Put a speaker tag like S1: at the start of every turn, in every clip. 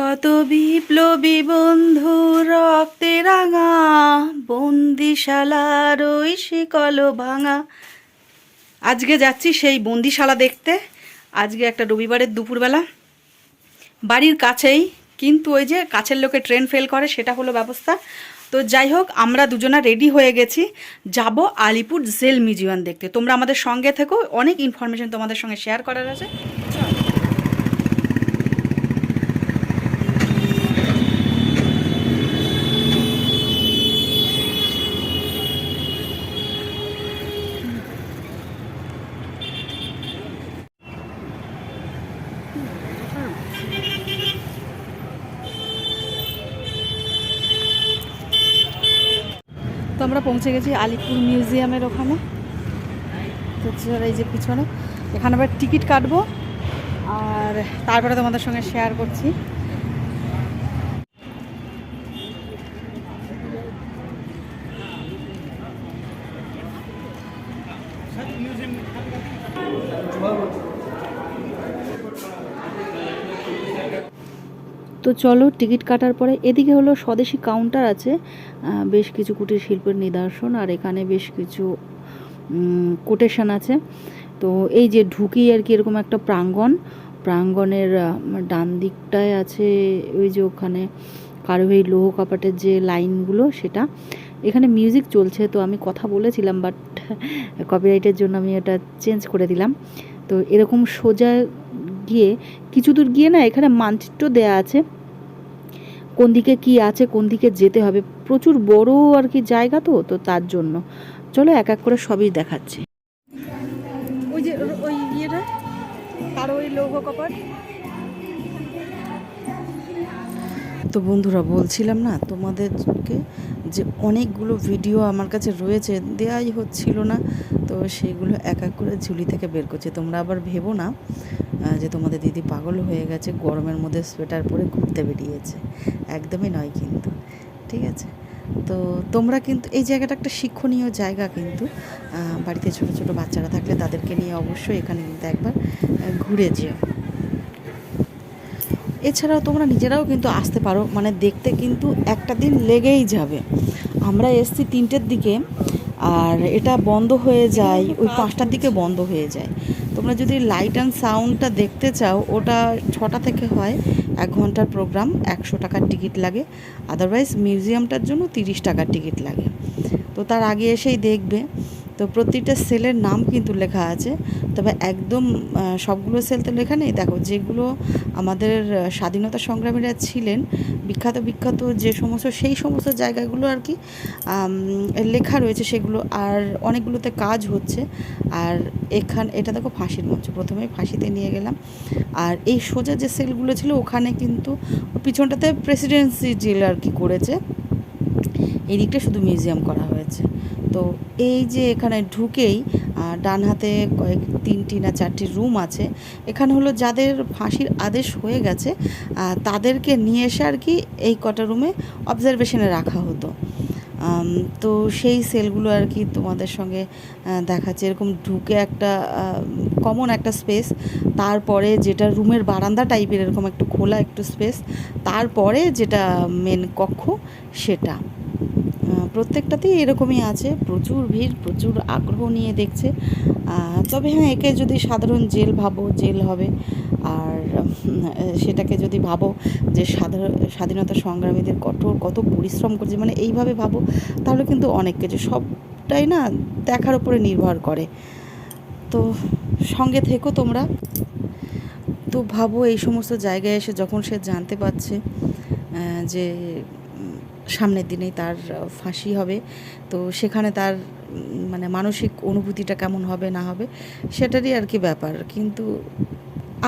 S1: কত বিপ্লবী বন্ধু রক্তে রাঙা, বন্দিশালার ওই শিকল ভাঙা। আজকে যাচ্ছি সেই বন্দিশালা দেখতে। আজকে একটা রবিবারের দুপুরবেলা। বাড়ির কাছেই, কিন্তু ওই যে কাছের লোকে ট্রেন ফেল করে, সেটা হলো ব্যবস্থা। তো যাই হোক, আমরা দুজনা রেডি হয়ে গেছি। যাব আলিপুর জেল মিউজিয়াম দেখতে। তোমরা আমাদের সঙ্গে থেকো। অনেক ইনফরমেশন তোমাদের সঙ্গে শেয়ার করার আছে। আমরা পৌঁছে গেছি আলিপুর মিউজিয়ামের ওখানে। এই যে পিছনে। এখানে আবার টিকিট কাটবো, আর তারপরে তোমাদের সঙ্গে শেয়ার করছি। তো চলো, টিকিট কাটার পরে এদিকে হলো স্বদেশি কাউন্টার আছে। বেশ কিছু কুটির শিল্পের নিদর্শন আর এখানে বেশ কিছু কোটেশন আছে। তো এই যে ঢুকি আর কি এরকম একটা প্রাঙ্গণ, প্রাঙ্গণের ডান দিকটায় আছে ওই যে ওখানে কারোই লৌহ কাপাটের যে লাইনগুলো, সেটা। এখানে মিউজিক চলছে, তো আমি কথা বলেছিলাম বাট কপিরাইটের জন্য আমি এটা চেঞ্জ করে দিলাম। তো এরকম সোজা গিয়ে, কিছু দূর গিয়ে না, এখানে মানচিত্র দেয়া আছে। কোন দিকে কি আছে কোন দিকে যেতে হবে। প্রচুর বড় আর কি জায়গা তো তো তার জন্য। চলো এক এক করে সবই দেখাচ্ছি। ওই যে ওই ইয়েটা কারও ওই লৌহ কপাট। তো বন্ধুরা বলছিলাম না তোমাদেরকে যে অনেকগুলো ভিডিও আমার কাছে রয়েছে দেওয়াই হচ্ছিল না। তো সেগুলো এক এক করে ঝুলি থেকে বের করছে। তোমরা আবার ভেবো না। যে তোমাদের দিদি পাগল হয়ে গেছে, গরমের মধ্যে সোয়েটার পরে ঘুরতে বেরিয়েছে। একদমই নয় কিন্তু, ঠিক আছে? তো তোমরা কিন্তু, এই জায়গাটা একটা শিক্ষণীয় জায়গা কিন্তু। বাড়িতে ছোট ছোট বাচ্চারা থাকলে তাদেরকে নিয়ে অবশ্যই এখানে কিন্তু একবার ঘুরে যেও। এছাড়াও তোমরা নিজেরাও কিন্তু আসতে পারো মানে দেখতে কিন্তু একটা দিন লেগেই যাবে। আমরা এসছি তিনটের দিকে, আর এটা বন্ধ হয়ে যায়, ওই পাঁচটার দিকে বন্ধ হয়ে যায়। তোমরা যদি লাইট অ্যান্ড সাউন্ডটা দেখতে চাও, ওটা ছটা থেকে হয়, এক ঘণ্টার প্রোগ্রাম একশো টাকার টিকিট লাগে। আদারওয়াইজ মিউজিয়ামটার জন্য তিরিশ টাকার টিকিট লাগে। তো তার আগে এসেই দেখবে। তো প্রতিটা সেলের নাম কিন্তু লেখা আছে। তবে একদম সবগুলো সেল তো লেখা নেই। দেখো, যেগুলো আমাদের স্বাধীনতা সংগ্রামীরা ছিলেন, বিখ্যাত বিখ্যাত যে সমস্ত, সেই সমস্ত জায়গাগুলো আর কি লেখা রয়েছে সেগুলো। আর অনেকগুলোতে কাজ হচ্ছে। আর এখান, এটা দেখো ফাঁসির মঞ্চ। প্রথমে ফাঁসিতে নিয়ে গেলাম। আর এই সোজা যে সেলগুলো ছিল, ওখানে কিন্তু পিছনটাতে প্রেসিডেন্সি জেল আর কি করেছে। এই দিকটা শুধু মিউজিয়াম করা হয়েছে। তো এই যে এখানে ঢুকেই ডান হাতে কয়েক তিনটি না চারটি রুম আছে, এখানে হলো যাদের ফাঁসির আদেশ হয়ে গেছে তাদেরকে নিয়ে এসে আর কি এই কটা রুমে অবজারভেশনে রাখা হতো। তো সেই সেলগুলো আর কি তোমাদের সঙ্গে দেখাচ্ছে। এরকম ঢুকে একটা কমন একটা স্পেস তারপরে যেটা রুমের বারান্দা টাইপের এরকম একটু খোলা একটু স্পেস তারপরে যেটা মেন কক্ষ, সেটা। প্রত্যেকটাতেই এরকমই আছে। প্রচুর ভিড়, প্রচুর আগ্রহ নিয়ে দেখছে। তবে হ্যাঁ একে যদি সাধারণ জেল ভাবো, জেল হবে। আর সেটাকে যদি ভাবো যে সাধারণ স্বাধীনতা সংগ্রামীদের কঠোর, কত পরিশ্রম করছে মানে এইভাবে ভাবো, তাহলে কিন্তু অনেক কিছু, সবটাই না দেখার উপরে নির্ভর করে। তো সঙ্গে থেকো তোমরা। তো ভাবো এই সমস্ত জায়গায় এসে যখন সে জানতে পারছে যে সামনের দিনেই তার ফাঁসি হবে। তো সেখানে তার মানে মানসিক অনুভূতিটা কেমন হবে, না হবে, সেটারই আর কি ব্যাপার। কিন্তু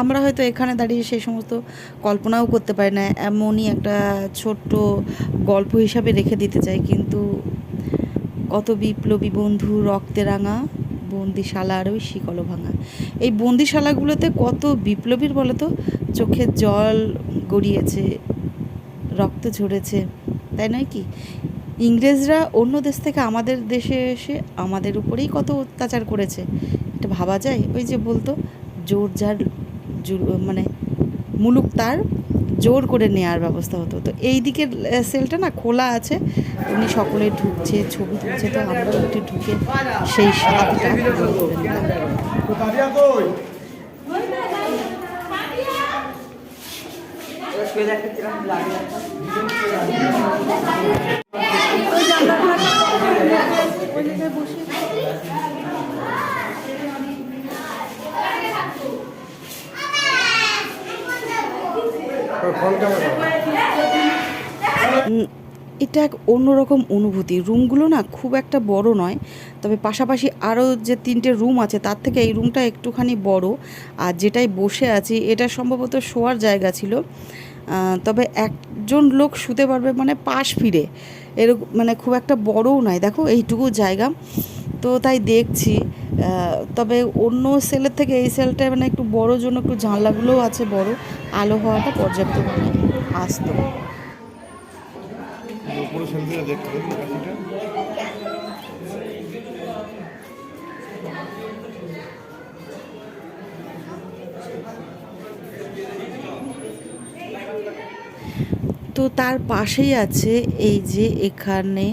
S1: আমরা হয়তো এখানে দাঁড়িয়ে সেই সমস্ত কল্পনাও করতে পারি না, এমনই একটা ছোট্ট গল্প হিসাবে রেখে দিতে চাই। কিন্তু কত বিপ্লবী বন্ধু, রক্তে রাঙা, বন্দিশালা আর ওই শিকল ভাঙা। এই বন্দিশালাগুলোতে কত বিপ্লবীর বলো তো চোখের জল গড়িয়েছে, রক্ত ঝরেছে। তাই নয় কি? ইংরেজরা অন্য দেশ থেকে আমাদের দেশে এসে আমাদের উপরেই কত অত্যাচার করেছে। এটা ভাবা যায়? ওই যে বলতো, জোর যার মানে মুলুক তার জোর করে নেওয়ার ব্যবস্থা হতো। তো এই দিকের সেলটা না খোলা আছে। উনি সকলে ঢুকছে, ছবি তুলছে, তো আমরাও একটু ঢুকে সেই স্বাদটা এটা এক অন্যরকম অনুভূতি। রুমগুলো না খুব একটা বড় নয়, তবে পাশাপাশি আরও যে তিনটে রুম আছে, তার থেকে এই রুমটা একটুখানি বড়। আর যেটাই বসে আছি, এটা সম্ভবত শোয়ার জায়গা ছিল। তবে একজন লোক শুতে পারবে মানে পাশ ফিরে। এরকম মানে খুব একটা বড়ও নয়। দেখো, এইটুকু জায়গা। তো তাই দেখছি। তবে অন্য সেলের থেকে এই সেলটা মানে একটু বড় জন্য একটু জানলাগুলোও আছে বড়। আলো হওয়াটা পর্যাপ্ত আসতো।
S2: দেখতে
S1: তো তার পাশেই আছে এই যে এখানে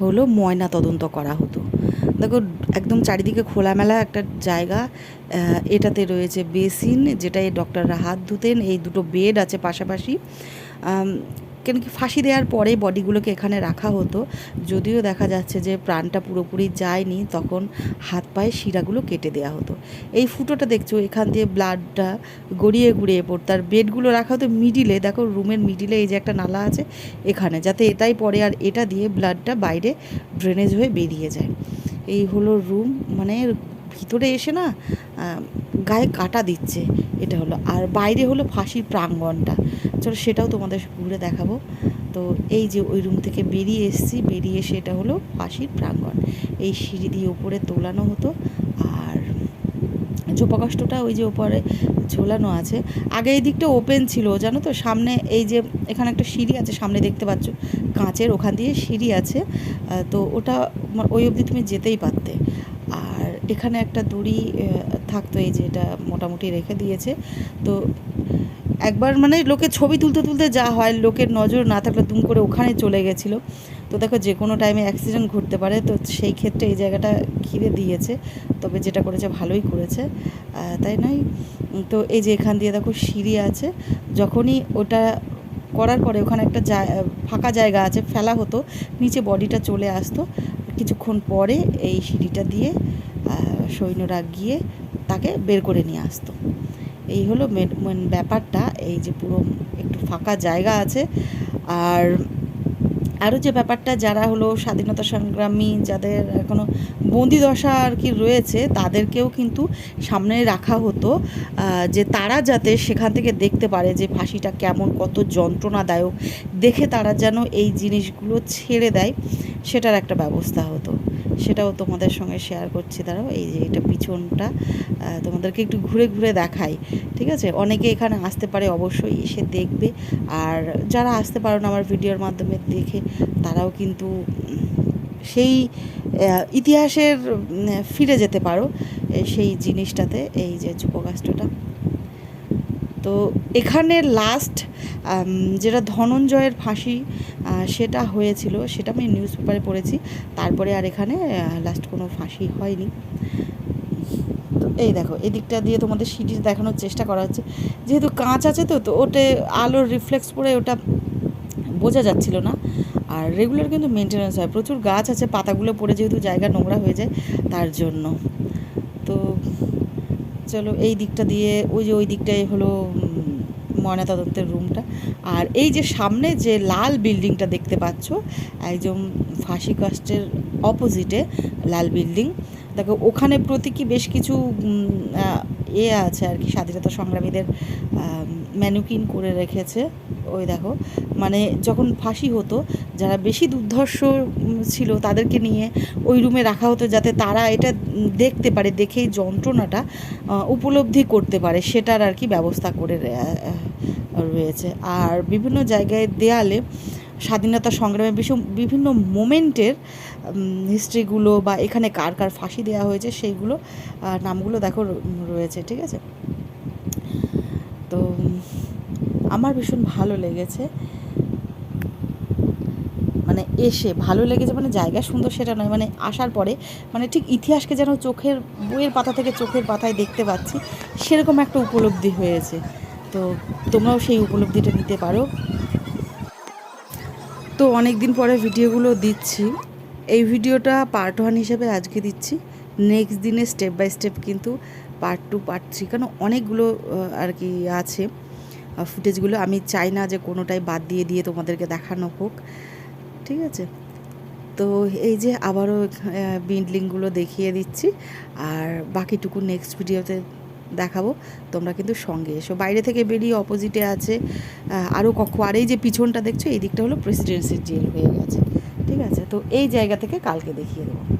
S1: হলো ময়না তদন্ত করা হতো। দেখো, একদম চারিদিকে খোলামেলা একটা জায়গা এটাতে রয়েছে বেসিন, যেটায় ডক্টররা হাত ধুতেন, এই দুটো বেড আছে পাশাপাশি। কেন কি ফাঁসি দেওয়ার পরে বডিগুলোকে এখানে রাখা হতো। যদিও দেখা যাচ্ছে যে প্রাণটা পুরোপুরি যায়নি, তখন হাত পায়ে শিরাগুলো কেটে দেওয়া হতো। এই ফুটোটা দেখছ, এখান দিয়ে ব্লাডটা গড়িয়ে গড়িয়ে পড়তো আর বেডগুলো রাখা হতো মিডিলে দেখো রুমের মিডিলে এই যে একটা নালা আছে এখানে, যাতে এটাই পড়ে আর এটা দিয়ে ব্লাডটা বাইরে ড্রেনেজ হয়ে বেরিয়ে যায়। এই হলো রুম মানে ভিতরে এসে না গায়ে কাটা দিচ্ছে, এটা হলো। আর বাইরে হলো ফাঁসির প্রাঙ্গণটা চলো সেটাও তোমাদের ঘুরে দেখাবো। তো এই যে ওই রুম থেকে বেরিয়ে এসেছি, বেরিয়ে এসে এটা হলো ফাঁসির প্রাঙ্গণ এই সিঁড়ি দিয়ে ওপরে তোলানো হতো। আর ঝোপাকাষ্টটা ওই যে ওপরে ঝোলানো আছে। আগে এই দিকটা ওপেন ছিল, জানো তো? সামনে এই যে এখানে একটা সিঁড়ি আছে, সামনে দেখতে পাচ্ছ? কাঁচের ওখান দিয়ে সিঁড়ি আছে। তো ওটা ওই অবধি তুমি যেতেই পারতে। আর এখানে একটা দড়ি থাকতো, এই যে এটা মোটামুটি রেখে দিয়েছে। তো একবার মানে লোকে ছবি তুলতে তুলতে যা হয়, লোকের নজর না থাকলে দুম করে ওখানে চলে গেছিল। তো দেখো যে কোনো টাইমে অ্যাক্সিডেন্ট ঘটতে পারে, তো সেই ক্ষেত্রে এই জায়গাটা ঘিরে দিয়েছে। তবে যেটা করেছে ভালোই করেছে। তাই নয়? তো এই যে এখান দিয়ে দেখো সিঁড়ি আছে। যখনই ওটা করার পরে ওখানে একটা ফাঁকা জায়গা আছে, ফেলা হতো, নিচে বডিটা চলে আসতো। কিছুক্ষণ পরে এই সিঁড়িটা দিয়ে সৈন্যরা গিয়ে তাকে বের করে নিয়ে আসতো। এই হলো মেন ব্যাপারটা, এই যে পুরো একটু ফাঁকা জায়গা আছে। আর আরও যে ব্যাপারটা, যারা হলো স্বাধীনতা সংগ্রামী, যাদের এখনও বন্দি দশা আর কি রয়েছে, তাদেরকেও কিন্তু সামনে রাখা হতো যে তারা যাতে সেখান থেকে দেখতে পারে যে ফাঁসিটা কেমন, কত যন্ত্রণাদায়ক। দেখে তারা যেন এই জিনিসগুলো ছেড়ে দেয়, সেটার একটা ব্যবস্থা হতো। সেটাও তোমাদের সঙ্গে শেয়ার করছি, দাঁড়াও, এই যে এটা পিছনটা তোমাদেরকে একটু ঘুরে ঘুরে দেখাই, ঠিক আছে? অনেকে এখানে আসতে পারে অবশ্যই এসে দেখবে, আর যারা আসতে পারো না আমার ভিডিওর মাধ্যমে দেখে, তারাও কিন্তু সেই ইতিহাসের ফিরে যেতে পারো সেই জিনিসটাতে, এই যে যুবকাষ্টটা তো এখানে লাস্ট যেটা ধনঞ্জয়ের ফাঁসি সেটা হয়েছিল, সেটা আমি নিউজ পেপারে পড়েছি। তারপরে আর এখানে লাস্ট কোনো ফাঁসি হয়নি। তো এই দেখো এদিকটা দিয়ে তোমাদের সিঁড়ি দেখানোর চেষ্টা করা হচ্ছে। যেহেতু কাঁচ আছে তো তো ওটে আলোর রিফ্লেক্স পড়ে ওটা বোঝা যাচ্ছিল না। আর রেগুলার কিন্তু মেনটেন্যান্স হয়। প্রচুর গাছ আছে, পাতাগুলো পড়ে যেহেতু জায়গা নোংরা হয়ে যায়, তার জন্য। চলো এই দিকটা দিয়ে, ওই যে ওই দিকটাই হলো ময়নাতদন্তের রুমটা। আর এই যে সামনে যে লাল বিল্ডিংটা দেখতে পাচ্ছ, একদম ফাঁসি কাস্টের অপোজিটে লাল বিল্ডিং। দেখো, ওখানে প্রতীকী বেশ কিছু এ আছে আর কি, স্বাধীনতা সংগ্রামীদের ম্যানুকিন করে রেখেছে। ওই দেখো মানে যখন ফাঁসি হতো, যারা বেশি দুর্ধর্ষ ছিল তাদেরকে নিয়ে ওই রুমে রাখা হতো যাতে তারা এটা দেখতে পারে দেখেই যন্ত্রণাটা উপলব্ধি করতে পারে। সেটার আর কি ব্যবস্থা করে রয়েছে। আর বিভিন্ন জায়গায় দেয়ালে স্বাধীনতা সংগ্রামে বিভিন্ন মোমেন্টের হিস্ট্রিগুলো বা এখানে কার কার ফাঁসি দেওয়া হয়েছে সেইগুলো নামগুলো দেখো রয়েছে, ঠিক আছে? তো আমার ভীষণ ভালো লেগেছে। মানে এসে ভালো লেগেছে মানে জায়গা সুন্দর সেটা নয় মানে আসার পরে মানে ঠিক ইতিহাসকে যেন চোখের বইয়ের পাতা থেকে চোখের পাতায় দেখতে পাচ্ছি, সেরকম একটা উপলব্ধি হয়েছে। তো তোমরাও সেই উপলব্ধিটা নিতে পারো। তো অনেক দিন পরে ভিডিওগুলো দিচ্ছি। এই ভিডিওটা পার্ট ওয়ান হিসেবে আজকে দিচ্ছি। নেক্সট দিনে স্টেপ বাই স্টেপ কিন্তু পার্ট টু পার্ট থ্রি কেন অনেকগুলো আর কি আছে। ফুটেজগুলো আমি চাই না যে কোনোটাই বাদ দিয়ে দিয়ে তোমাদেরকে দেখানো হোক। ঠিক আছে? তো এই যে আবারও বিল্ডিংগুলো দেখিয়ে দিচ্ছি। আর বাকিটুকু নেক্সট ভিডিওতে দেখাবো। তোমরা কিন্তু সঙ্গে এসো। বাইরে থেকে বেরিয়ে অপোজিটে আছে। আরও কক্ষ। আর এই যে পিছনটা দেখছ, এই দিকটা হলো প্রেসিডেন্সির জেল হয়ে গেছে। ঠিক আছে? তো এই জায়গা থেকে কালকে দেখিয়ে দেবো।